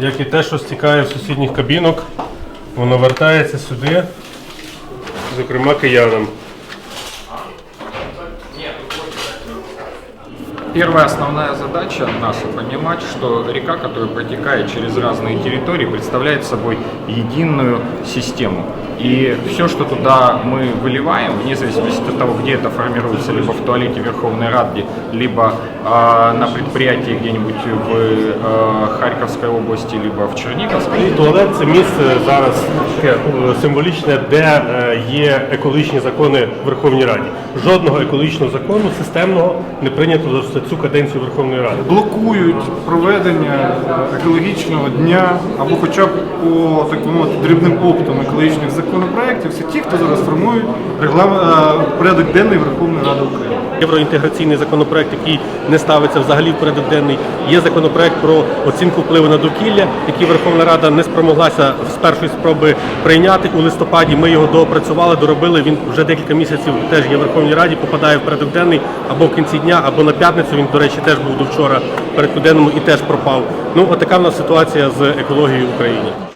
Як і те, що стікає в сусідніх кабінок, воно вертається сюди, зокрема киянам. Первая основная задача наша понимать, что река, которая протекает через разные территории, представляет собой единую систему. И все, что туда мы выливаем, вне зависимости от того, где это формируется, либо в туалете Верховной Рады, либо э, на предприятии где-нибудь в э, Харьковской области, либо в Черниговской, І туалет це місце зараз таке е, символічне, де е, є екологічні закони в Верховній Раді. Жодного екологічного закону системного не прийнято за цю каденцію Верховної Ради. блокують проведення екологічного дня або хоча б по так би мовити дрібним оптом екологічних законопроєктів, це ті, хто зараз формують реглам... е, порядок денний Верховної Ради України. Євроінтеграційний законопроект, який не ставиться взагалі в порядок денний. Є законопроект про оцінку впливу на довкілля, який Верховна Рада не спромоглася з першої спроби прийняти у листопаді. Ми його доопрацювали, доробили. Він вже декілька місяців теж є в Верховній Раді, попадає в порядок денний або в кінці дня, або на п'ятницю. Він, до речі, теж був до вчора в порядку денному і теж пропав. Ну, отака в нас ситуація з екологією в Україні.